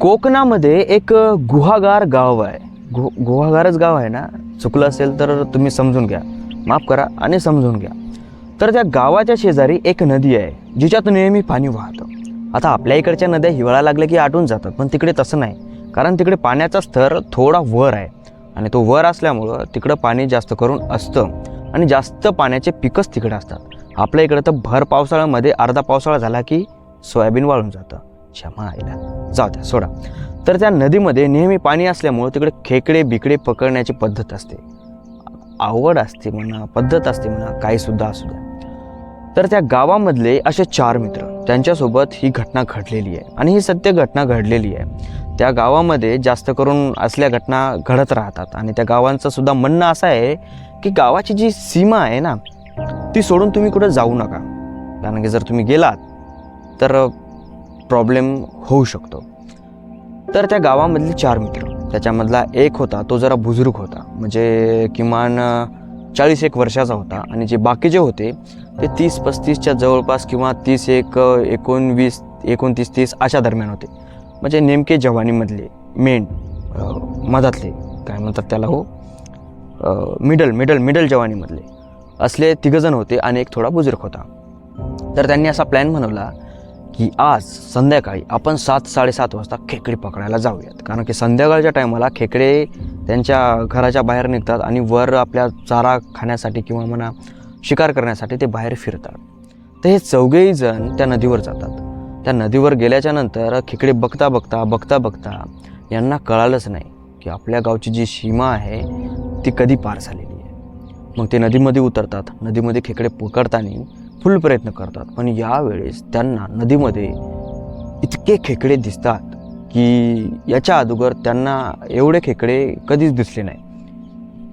कोकणामध्ये एक गुहागार गाव आहे. गु गुहागारच गाव आहे ना? चुकलं असेल तर तुम्ही समजून घ्या. माफ करा आणि समजून घ्या. तर त्या गावाच्या शेजारी एक नदी आहे जिच्यात नेहमी पाणी वाहतं. आता आपल्या इकडच्या नद्या हिवाळा लागल्या की आटून जातात पण तिकडे तसं नाही. कारण तिकडे पाण्याचा स्तर थोडा वर आहे आणि तो वर असल्यामुळं तिकडं पाणी जास्त करून असतं आणि जास्त पाण्याचे पिकंच तिकडे असतात. आपल्या इकडं तर भर पावसाळ्यामध्ये अर्धा पावसाळा झाला की सोयाबीन वाळून जातं. क्षमा आईला. जाऊ द्या सोडा. तर त्या नदीमध्ये नेहमी पाणी असल्यामुळं तिकडे खेकडे बिकडे पकडण्याची पद्धत असते. आवड असते म्हणा पद्धत असते म्हणा काहीसुद्धा असू द्या. तर त्या गावामधले असे चार मित्र त्यांच्यासोबत ही घटना घडलेली आहे. आणि ही सत्य घटना घडलेली आहे. त्या गावामध्ये जास्त करून असल्या घटना घडत राहतात. आणि त्या गावांचं सुद्धा म्हणणं असं आहे की गावाची जी सीमा आहे ना ती सोडून तुम्ही कुठं जाऊ नका. कारण की जर तुम्ही गेलात तर प्रॉब्लेम होऊ शकतो. तर त्या गावामधले चार मित्र त्याच्यामधला एक होता तो जरा बुजुर्ग होता. म्हणजे किमान चाळीस एक वर्षाचा होता. आणि जे बाकीचे होते ते तीस पस्तीसच्या जवळपास किंवा तीस एक एकोणवीस एकोणतीस तीस अशा दरम्यान होते. म्हणजे नेमके जवानीमधले मेन मधातले काय म्हणतात त्याला हो मिडल मिडल मिडल जवानीमधले असले तिघजण होते आणि एक थोडा बुजुर्ग होता. तर त्यांनी असा प्लॅन बनवला की आज संध्याकाळी आपण सात साडेसात वाजता खेकडे पकडायला जाऊयात. कारण की संध्याकाळच्या टायमाला खेकडे त्यांच्या घराच्या बाहेर निघतात आणि वर आपल्या चारा खाण्यासाठी किंवा म्हणा शिकार करण्यासाठी ते बाहेर फिरतात. तर हे चौघेही जण त्या नदीवर जातात. त्या नदीवर गेल्याच्यानंतर खेकडे बघता बघता बघता बघता यांना कळालंच नाही की आपल्या गावची जी सीमा आहे ती कधी पार झालेली आहे. मग ते नदीमध्ये उतरतात. नदीमध्ये खेकडे पकडताना फुल प्रयत्न करतात. पण यावेळेस त्यांना नदीमध्ये इतके खेकडे दिसतात की याच्या अगोदर त्यांना एवढे खेकडे कधीच दिसले नाही.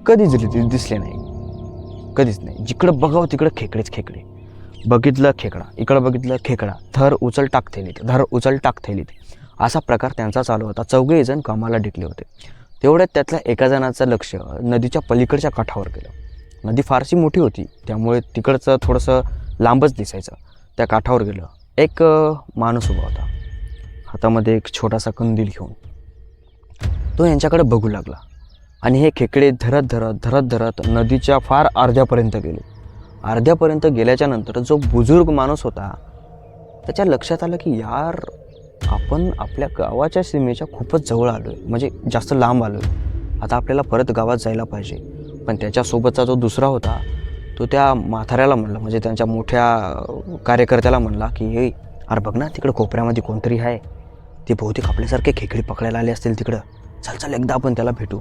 कधीच दिसले नाही. कधीच नाही. जिकडं बघावं तिकडं खेकडेच खेकडे. बघितलं खेकडा. इकडं बघितलं खेकडा. थर उचल टाक थैलीत धर उचल टाक थैलीत असा प्रकार त्यांचा चालू होता. चौघेजण जण कामाला टिकले होते. तेवढ्यात त्यातल्या एका जणाचं लक्ष नदीच्या पलीकडच्या काठावर गेलं. नदी फारशी मोठी होती. त्यामुळे तिकडचं थोडंसं लांबच दिसायचं. त्या काठावर गेलं. एक माणूस उभा होता. हातामध्ये एक छोटासा कंदील घेऊन. तो यांच्याकडे बघू लागला. आणि हे खेकडे धरत धरत धरत धरत नदीच्या फार अर्ध्यापर्यंत गेले. अर्ध्यापर्यंत गेल्याच्यानंतर जो बुजुर्ग माणूस होता त्याच्या लक्षात आलं की यार आपण आपल्या गावाच्या सीमेच्या खूपच जवळ आलो आहे म्हणजे जास्त लांब आलो आहे आता आपल्याला परत गावात जायला पाहिजे. पण त्याच्यासोबतचा जो दुसरा होता तो त्या म्हाताऱ्याला म्हणला म्हणजे त्यांच्या मोठ्या कार्यकर्त्याला म्हणला की हे अरे बघ ना तिकडं कोपऱ्यामध्ये कोणतरी आहे. ते बहुतेक आपल्यासारखे खेकडे पकडायला आले असतील तिकडं. चल चल एकदा आपण त्याला भेटू.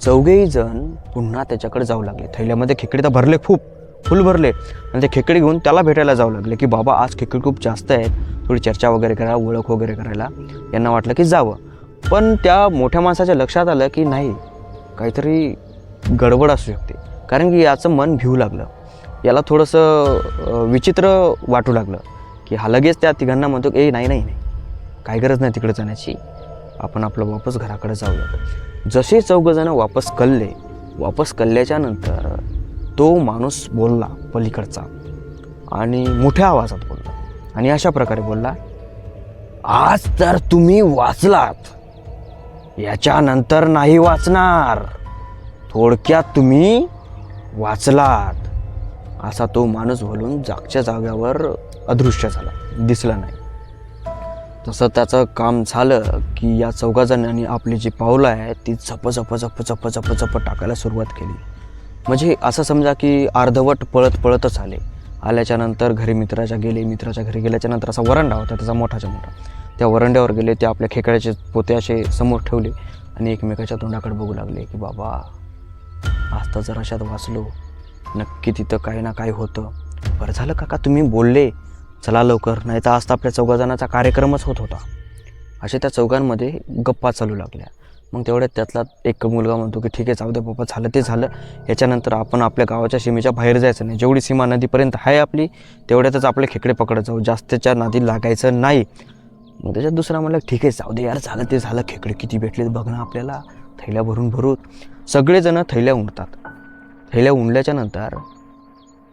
चौघेही जण पुन्हा त्याच्याकडे जाऊ लागले. थैल्यामध्ये खेकडे तर भरले खूप फुल भरले. आणि ते खेकडे घेऊन त्याला भेटायला जाऊ लागले की बाबा आज खेकडे खूप जास्त आहेत. थोडी चर्चा वगैरे करायला ओळख वगैरे करायला. यांना वाटलं की जावं. पण त्या मोठ्या माणसाच्या लक्षात आलं की नाही काहीतरी गडबड असू शकते. कारण की याचं मन भिवू लागलं. याला थोडंसं विचित्र वाटू लागलं की हा लगेच त्या तिघांना म्हणतो ए नाही नाही नाही. काय गरज नाही तिकडे जाण्याची. आपण आपलं वापस घराकडे जाऊया. जसे चौघजणं वापस कळले वापस कळल्याच्या नंतर तो माणूस बोलला पलीकडचा आणि मोठ्या आवाजात बोलला आणि अशा प्रकारे बोलला आज तर तुम्ही वाचलात. याच्यानंतर नाही वाचणार. थोडक्यात तुम्ही वाचलात. असा तो माणूस बोलून जागच्या जाग्यावर अदृश्य झाला. दिसला नाही. तसं त्याचं काम झालं की या चौघाजणांनी आपली जी पावलं आहे ती झप झप झप झप झप झप टाकायला सुरुवात केली. म्हणजे असं समजा की अर्धवट पळत पळतच आले. आल्याच्यानंतर घरी मित्राच्या गेले मित्राच्या घरी गेल्याच्यानंतर असा वरंडा होता त्याचा मोठाच्या मोठा. त्या वरंड्यावर गेले ते आपल्या खेकड्याचे पोते असे समोर ठेवले आणि एकमेकाच्या तोंडाकडे बघू लागले की बाबा आता जर अशात वाचलो. नक्की तिथं काही ना काही होतं. बरं झालं काका तुम्ही बोलले. चला लवकर नाही तर आज तर आपल्या चौघाजणाचा कार्यक्रमच होत होता. असे त्या चौघांमध्ये गप्पा चालू लागल्या. मग तेवढ्यात त्यातला एक मुलगा म्हणतो की ठीक आहे जाऊ दे बाबा झालं ते झालं. याच्यानंतर आपण आपल्या गावाच्या सीमेच्या बाहेर जायचं नाही. जेवढी सीमा नदीपर्यंत आहे आपली तेवढ्यातच आपले खेकडे पकडत जाऊ. जास्तच्या नदी लागायचं नाही. मग त्याच्यात दुसरा म्हणलं ठीक आहे जाऊ दे यार झालं ते झालं. खेकडे किती भेटलेत बघ ना आपल्याला. थैल्या भरून भरून सगळेजणं थैल्या उंडतात. थैल्या उंडल्याच्या नंतर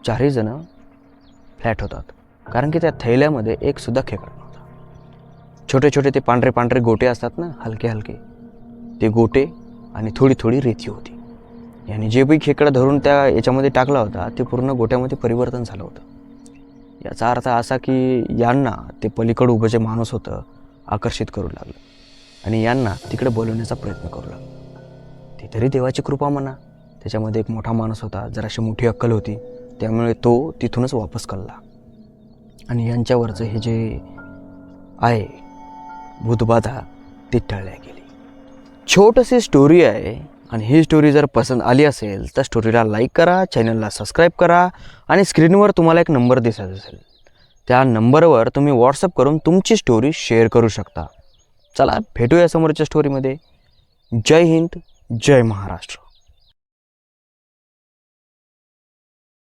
चारही जणं फ्लॅट होतात. कारण की त्या थैल्यामध्ये एक सुद्धा खेकडा नव्हता. छोटे छोटे ते पांढरे पांढरे गोटे असतात ना हलके हलके. ते गोटे आणि थोडी थोडी रेती होती. याने जे बी खेकडा धरून त्या याच्यामध्ये टाकला होता ते पूर्ण गोट्यामध्ये परिवर्तन झालं होतं. याचा अर्थ असा की यांना ते पलीकडं उभं जे माणूस होतं आकर्षित करू लागलं. आणि यांना तिकडे बोलवण्याचा प्रयत्न करू लागला. ती तरी देवाची कृपा म्हणा. त्याच्यामध्ये एक मोठा माणूस होता. जराशी मोठी अक्कल होती. त्यामुळे तो तिथूनच वापस कळला. आणि यांच्यावरचं हे जे आहे भूतबाधा ती टळल्या गेली. छोटीशी स्टोरी आहे आणि ही स्टोरी जर पसंत आली असेल तर स्टोरीला लाईक करा चॅनलला सबस्क्राईब करा आणि स्क्रीनवर तुम्हाला एक नंबर दिसत असेल. त्या नंबरवर तुम्ही व्हॉट्सअप करून तुमची स्टोरी शेअर करू शकता. चला भेटूया समोरच्या स्टोरीमध्ये जय हिंद. जय महाराष्ट्र.